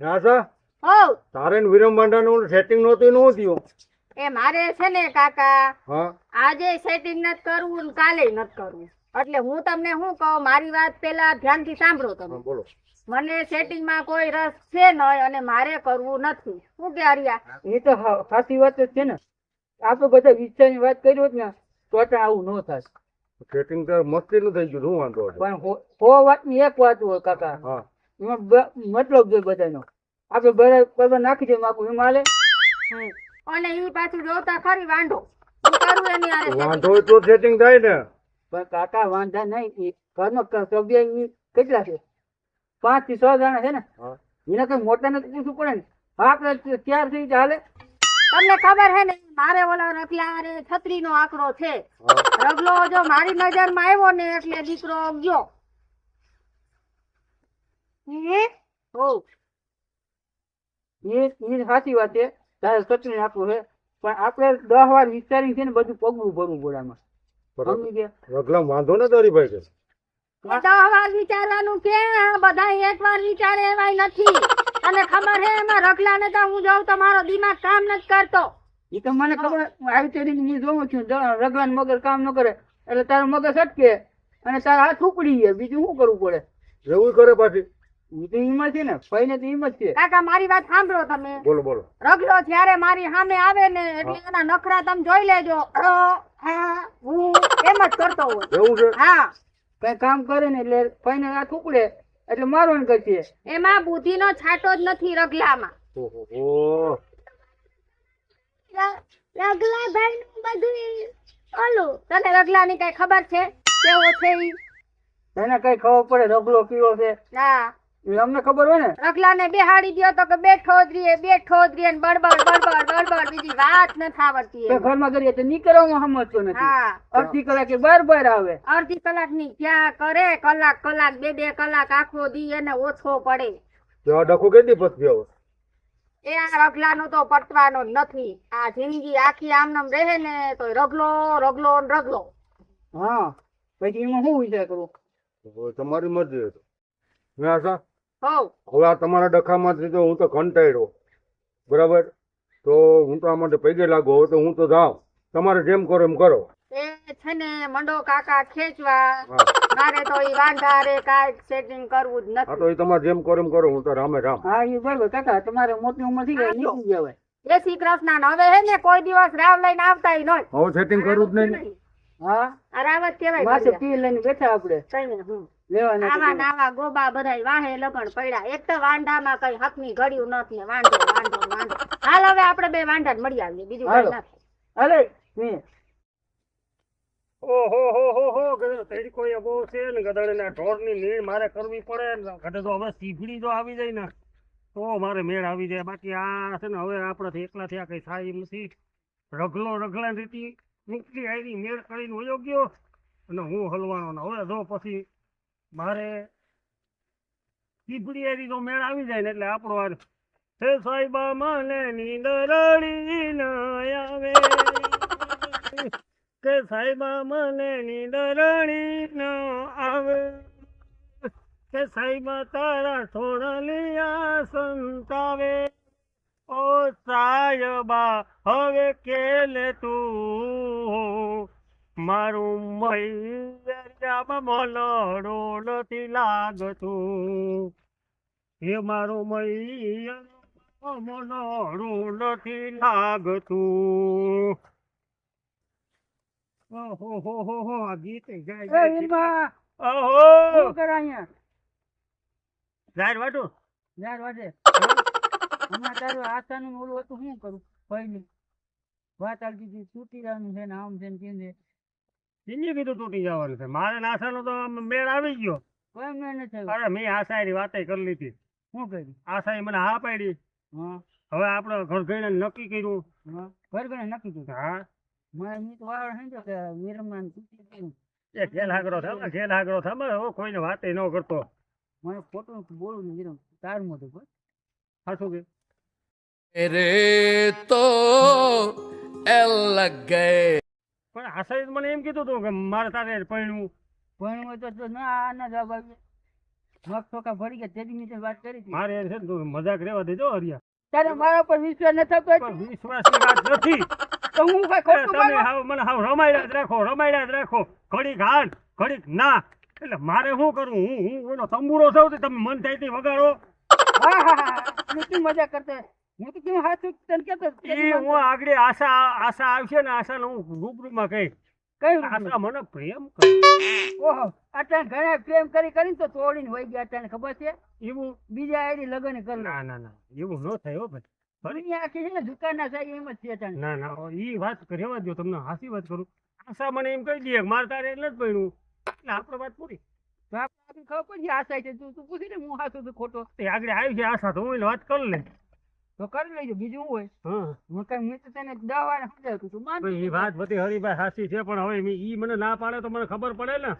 ના સર. હોવ. તારે ને વિરમ બાંડાનું સેટિંગ નહોતું નું થયું? એ મારે છે ને કાકા હા. આજે સેટિંગ નથી કરવું ને કાલે નથી કરવું. એટલે હું તમને શું કહું મારી વાત પેલા ધ્યાનથી સાંભળો તમે. બોલો. મને સેટિંગમાં કોઈ રસ છે નહીં અને મારે કરવું નથી. શું કે હરિયા એ તો સાચી વાત જ છે ને. આપણે બધા વિચારની વાત કરી હોત ને તો આવું ન થાય. સેટિંગ તો મસ્તીનું થઈ ગયું શું વાંધો પણ સો વાતની એક વાત હોય કાકા. હા. એમાં મતલબ જોઈએ બધાનો. આપણે બધા નાખી દઈએ માગું એમાં હાલે અને એ પાછું જોતા ખરી વાંઢો. વાંધો તો સેટિંગ થાય ને. પણ કાકા વાંધા નહીં. ઘરનો સભ્ય કેટલા છે? પાંચથી છ જણા છે ને. એને કઈ મોટા નથી પૂછવું પડે ને. આપણે ત્યાર થઈ ચાલે તમને ખબર હે ને મારે ઓલા રખલા હારે છત્રી નો આંકડો છે. રગલો જો મારી નજરમાં આવ્યો ને એટલે દીકરો ગયો. સાચી વાત છે. તારે સચરી નાખવું છે. પણ આપણે દસ વાર વિચારી છે ને બધું પગલું ભરવું રગલામ વાંધો ને તારી ભાઈ કે એ દસ વાર વિચારવાનું કે બધા એક વાર વિચારે એવાય નથી. તને ખબર હે એમાં રખલા ને તો હું જાઉં તો મારો દિમાગ કામ નથી કરતો. એ તો મને ખબર આવી રીતે હું જોઉં છું. રગલા મગર કામ ન કરે. એટલે તારું મગજ અટકે અને તારા હાથ ઉપડી જાય. બીજું શું કરવું પડે? એવું કરે પાછી? એ તો હિંમત ને ભાઈને તો છે. કાકા મારી વાત સાંભળો તમે. બોલો બોલો. રગલો જ્યારે મારી સામે આવે ને એટલે એના નખરા તમે જોઈ લેજો. હું એમ જ કરતો હોય. એવું છે? હા. કઈ કામ કરે ને એટલે ભાઈને હાથ ઉપડે એટલે મારવાનું કરશે. એમાં બુદ્ધિનો છાંટો જ નથી રગલામાં. ઓહો. રગલા ભાઈ નું બધું ઓલું. તને રગલાની કઈ ખબર છે? કેવો છે એને કઈ ખબર પડે રગલો કેવો છે? હા. એ અમને ખબર હોય ને? રગલાને બેહાડી દો તો કે બેઠો જ રહીએ બેઠો જ ને બળબડ બળબડ બીજી વાત ન આવડતી એ ઘરમાં કરીએ તો નીકળવામાં સમજતો નથી. હા. અડધી કલાક બાર બાર આવે. અડધી કલાકની ક્યાં કરે કલાક કલાક બે બે કલાક આખો દી એને ઓછો પડે. જો આ ડખો કેટલી હવે એ આ રગલાનો તો પટવાનો નથી. આ જિંદગી આખી આમનામ રહે ને તો રગલો રગલો રગલો. હા. પછી એમાં શું વિચાર કરું તમારી મરજી છે તો. મેં આશા? હવે. આ તમારા ડખામાંથી તો હું તો કંટાળ્યો બરાબર? તો હું તો આ માટે પૈગે લાગુ હવે તો હું તો જાઉં. તમારે જેમ કરો એમ કરો. એ છે ને મંડો કાકા ખેંચવા. હા. મારે તો ઈ વાંઢા રે કાંઈક સેટિંગ કરવું જ નથી તો એ તમારે જેમ કરો એમ કરો હું તો રામે રામ. હા એ બરાબર કાકા તમારે મોટી ઉંમર થઈ ગઈ નીકળી જવાય જય શ્રી કૃષ્ણ હવે હે ને કોઈ દિવસ રાવ લઈને આવતાય નહીં હવે સેટિંગ કરવું જ નહીં હા. આ રાવત કેવાય માસે પી લઈને બેઠા આપણે કઈ હું લેવા આવા નાવા ગોબા બધાય વાહે લગણ પડ્યા. એક તો વાંઢામાં કઈ હકની ઘડ્યું નથી વાંઢો વાંઢો વાંઢો. હાલ હવે આપણે બે વાંઢા મળી આવીએ. બીજું કઈ નથી અરે ઓહો હો હો હો તડકો એ બહુ છે ને? ગધેડાના ઢોરની નીણ મારે કરવી પડે ને? તો હવે સીફડી જો આવી જાય ને. તો મારે મેળ આવી જાય. બાકી આ છે ને હવે આપણાથી એકલા થયા કઈ થાય એમ નથી. રગલો રગલા રીતિ નીકળી આવી મેળ કરીને વયો ગયો. અને હું હલવાનો ને હવે જો પછી મારે સીફડી નો મેળ આવી જાય ને એટલે આપણો આ હે સાહેબા, મને નીંદરડી ન આવે. કે સાહેબા, મને નીંદરણી ન આવે. કે સાહેબા, તારા થોડલિયા સંતાવે. ઓ સાહેબા, હવે કેલે તું? મારું મૈયામાં મલડો નથી લાગતું. હે મારો મૈયા મલડો નથી લાગતું. ઓહો હો હો હો આ ગીત ગાય એ ગાય ઓહો. શું કરે અહીંયા? જાહેર વાટો. યાર વાજે હમણાં તારું આશાનું ઓલું હતું શું કરું? ભાઈ વાત આવી હતી તૂટી જવાનું છે ને આમ છે ને તેમ છે. એને કીધું તૂટી જવાનું છે? મારે નાસાનો તો મેળ આવી ગયો. કોઈ મેળ નથી અરે મેં આશાયની વાતે કરી લીધી. શું કરી કર્યું? આશાએ મને હા પાડી. હવે આપણે ઘર ઘઈને નક્કી કર્યું. ઘર ઘઈને નક્કી કર્યું? હા. મારે મિત વાળ કે વિરમાન તૂટી એ ખેલ હાકરો થા ખેલ હાકરો થા મારે કોઈને વાતે ન કરતો. મને ખોટું બોલું ને વિરમ. તાર મોઢું પર. કે? રે તો એલ ગયે પણ આશાએ મને એમ કીધું હતું કે મારે તારે પરણવું પરણવું તો તો ના ના જવાબ આવી મગ ટોકા ભરી ગયા તેની નીચે વાત કરી હતી. મારે છે ને તું મજાક રહેવા દેજો હરિયા. તારે મારા પર વિશ્વાસ ન થતો વિશ્વાસની વાત નથી. તો હું કઈ ખોટું તમે હાવ મને હાવ રમાડ્યા જ રાખો રમાડ્યા જ રાખો. ઘડીક હાડ ઘડીક ના. એટલે મારે શું કરવું? હું હું એનો તંબુરો છું તમે મન થાય તે વગાડો. હા હા હા મજા કરતો હું તો કેમ હાથ તને કેતો એ હું આગળ આશા આશા આવશે ને આશાને હું રૂબરૂમાં કહીશ. કઈ આશા મને પ્રેમ કરે. ઓહો અટાણ ઘણા પ્રેમ કરી કરીને તો તોડીને વહી ગયા અટાણે ખબર છે? એવું? બીજા આઈડી લગન કરી ના ના ના. એવું ન થાય હો ભાઈ. ફરી. આખી છે ને દુકાનના સાહેબ એમ જ છે અટાણે ના ના એ વાત રહેવા દો તમને હાસી વાત કરું. આશા મને એમ કહી દે મારે તારે એટલે જ પડ્યું એટલે આપણે વાત પૂરી. ખબર પડી આશા છે તું તું પૂછી ને હું હાથું ખોટો. આગળ આવી છે આશા તો હું વાત કરી લે તો કરી લેજો બીજું હોય? હા. હું કઈ મેં તો તેને દવા સમજાવ્યું તું માન એ વાત બધી હરિભાઈ હાસી છે પણ હવે ઈ મને ના પાડે તો મને ખબર પડે ને.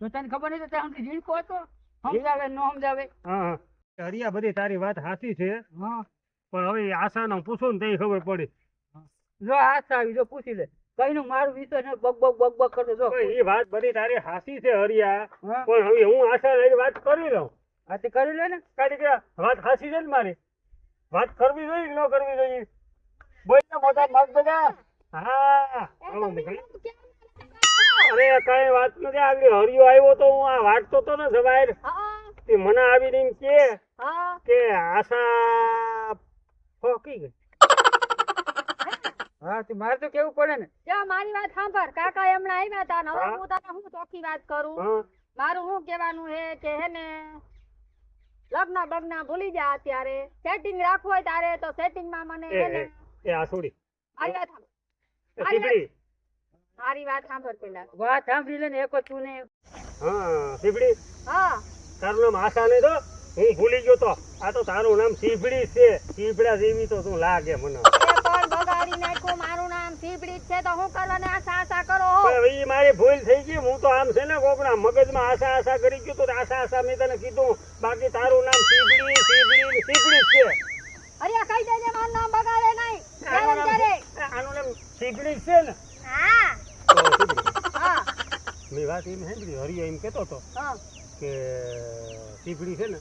તો તને ખબર નહીં તો ત્યાં સુધી જીણકો હતો? સમજાવે ન સમજાવે? હા હા. હરિયા બધી તારી વાત હાસી છે. હા. પણ હવે આશા આશાને હું પૂછું ને તે ખબર પડી. જો આશા આવી જો પૂછી લે. કઈ નું મારું વિશે ને બગ બગ બગ બગ કરતો જો. એ વાત બધી તારી હાસી છે હરિયા. પણ હવે હું આશા વાત કરી લઉં. તે કરી લે ને. કાઢી ગયા વાત હાસી છે ને મારી? વાત કરવી જોઈએ કે ન કરવી જોઈએ? બોલ મોટા મગ બધા. હા. અરે કઈ વાત નથી. આગળ હરિયો આવ્યો તો હું આ વાટતો તો ને સવાર. તે મને આવીને એમ કે કે આશા ફોકી ગઈ. હા. તે મારે તો કેવું પડે ને? જો મારી વાત સાંભળ. કાકા એમણે આવ્યા હતા ને હવે હું. તને હું ચોખ્ખી વાત કરું? મારું શું કહેવાનું હે કે હે ને લગ્ન બગ્ન ભૂલી જા અત્યારે. સેટિંગ રાખવું હોય તારે તો સેટિંગમાં મને એ એ આ છોડી. મારી વાત સાંભળ. મારી વાત સાંભળ પેલા. વાત સાંભળી લે ને એક જ તું ને. હા સીપડી હા. તારું નામ આશા ને તો હું ભૂલી ગયો તો. આ તો તારું નામ સીપડી છે. સીપડા જેવી તો તું લાગે મને. બગાડી નાખ્યું મારું નામ સીપડી છે તો હું કરવાને આશા આશા કરો હવે મારી ભૂલ થઈ ગઈ હું તો આમ છે ને કોકના મગજમાં આશા આશા કરી ગયું તો આશા આશા મેં તને કીધું બાકી તારું નામ સીપડી સીપડી ને છે. અરે કઈ દેજે મારું નામ બગાડે નહીં. આનું નામ ત્યારે આનું નામ સીપડી છે ને. હા. હા મેં વાત એમ સાંભળી હરિયો એમ કહેતો હતો કે સીપડી છે ને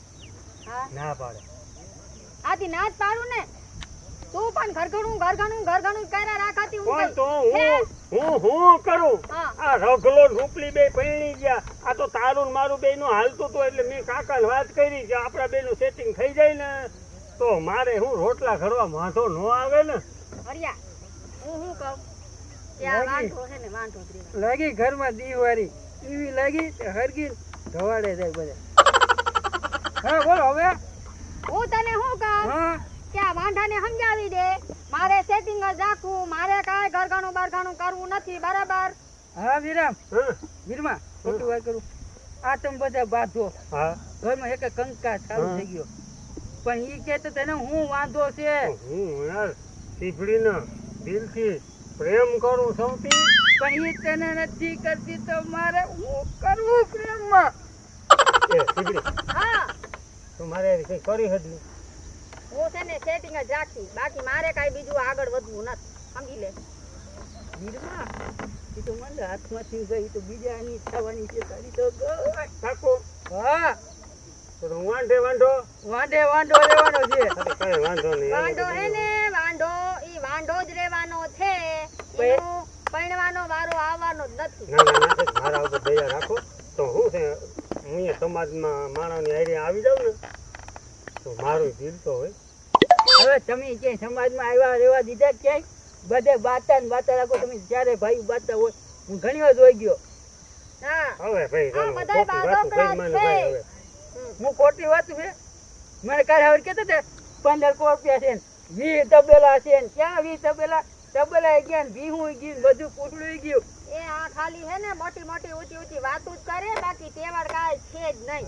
હા. ના પાડે. આથી ના જ પાડું ને? તું પણ ઘરઘણું ઘરઘણું ઘરઘણું કર્યા રાખાતી હું તો હું હું? હું કરું? આ રઘલો રૂપલી બે પૈણી ગયા. આ તો તારું મારું બે નું હાલતું હતું એટલે મેં કાકાને વાત કરી કે આપણા બે નું સેટિંગ થઈ જાય ને તો મારે હું રોટલા ઘડવા વાંધો ન આવે ને. હરિયા હું હું કહું. લાગી. ઘરમાં દીવારી એવી લાગી હરગી ધવાડે જાય બધા. હા બોલ હવે. હું તને શું કહું? હા. કે આ વાંઢાને સમજાવી દે. મારે સેટિંગ જ રાખવું. મારે કાંઈ ઘરઘણું બરઘણું કરવું નથી. બરાબર? હા વિરામ. હા? ખોટું વાત કરું. આ તમે બધા બાંધો ઘરમાં એક કંકા ચાલુ થઈ ગયો. પણ ઈ કે તો તને હું વાંધો છે? હું યાર સીપડીને દિલથી પ્રેમ કરું સૌથી પણ ઈ તને નથી કરતી તો મારે હું કરવું પ્રેમમાં? એ હા. તું મારે કઈ કરી નહીં હું છે ને સેટિંગ જ રાખી. બાકી મારે કાંઈ બીજું આગળ વધવું નથી. સમજી લે. નિર્મા એ તો મને હાથમાંથી ગઈ તો બીજાની થવાની છે તારી તો ઠાકો હા. વાંઢે વાંઢો. વાંઢે વાંઢો રહેવાનો છે. કઈ વાંધો નહીં વાંઢો હે ને વાંઢો ઈ વાંઢો જ રહેવાનો છે. પે- એનું વારો આવવાનો જ નથી. ના ના ના મારા ઉપર દયા રાખો. તો હું છે હું સમાજમાં માણસની હારે આવી જાઉં ને તો મારું દિલ તો હોય. હવે તમે ક્યાંય સમાજમાં આવ્યા રહેવા દીધા ક્યાંય? બધે બાતા ને બાતા રાખો તમે જ્યારે ભાઈ બાતા હોય. હું ઘણી વાર જોઈ ગયો. હવે ભાઈ હું ખોટી વાત છે. મને કાલે હવે કેતો તે પંદર કો રૂપિયા છે વી તબેલા છે ને ક્યાં વી તબેલા? તબેલા ગયા ને ભીહું ગયું ને બધું પૂટડું ગયું. એ આ ખાલી હે ને મોટી મોટી ઊંચી ઊંચી વાતો જ કરે બાકી તહેવાર કાંઈ છે જ નહીં.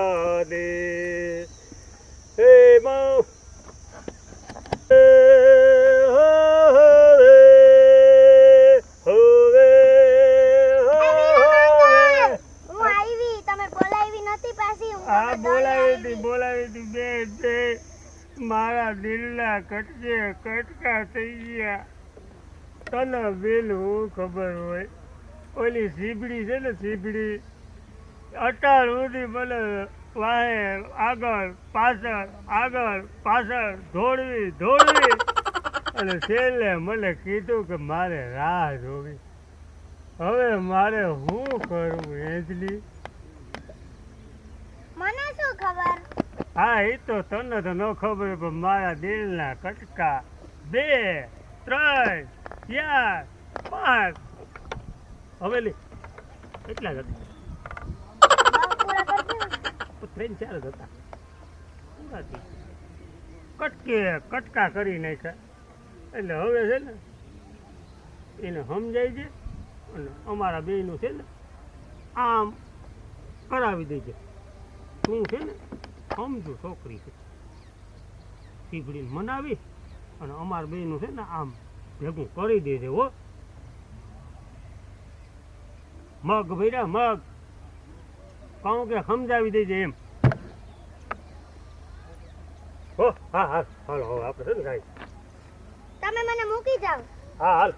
રાધે હે મારા દિલના કટકે કટકા થઈ ગયા. તને વેલ હું ખબર હોય. ઓલી સીબડી છે ને સીબડી? અટાર સુધી મને વાહે આગળ પાછળ આગળ પાછળ દોડવી ધોળવી અને છેલ્લે મને કીધું કે મારે રાહ જોવી. હવે મારે શું કરવું એજલી મને શું ખબર? હા એ તો તને તો ન ખબર પણ મારા દિલના કટકા બે ત્રણ ચાર પાંચ. હવે એટલા કેટલા જ દો. ચાર જ હતા. કટકે, કટકા કરી નાખ્યા. એટલે હવે છે ને, એને સમજાય છે અને અમારા બેનું છે ને, આમ કરાવી દેજે. તું છે ને, સમજુ છોકરી છે. સીપડીને મનાવી અને અમાર બેનું છે ને, આમ ભેગું કરી દેજે, હો. મગ ભર્યા મગ. કહું કે સમજાવી દેજે એમ. હો હા હા. હાલો હવે આપણે છે ને કાંઈ. તમે મને મૂકી જાઓ. હા હાલ.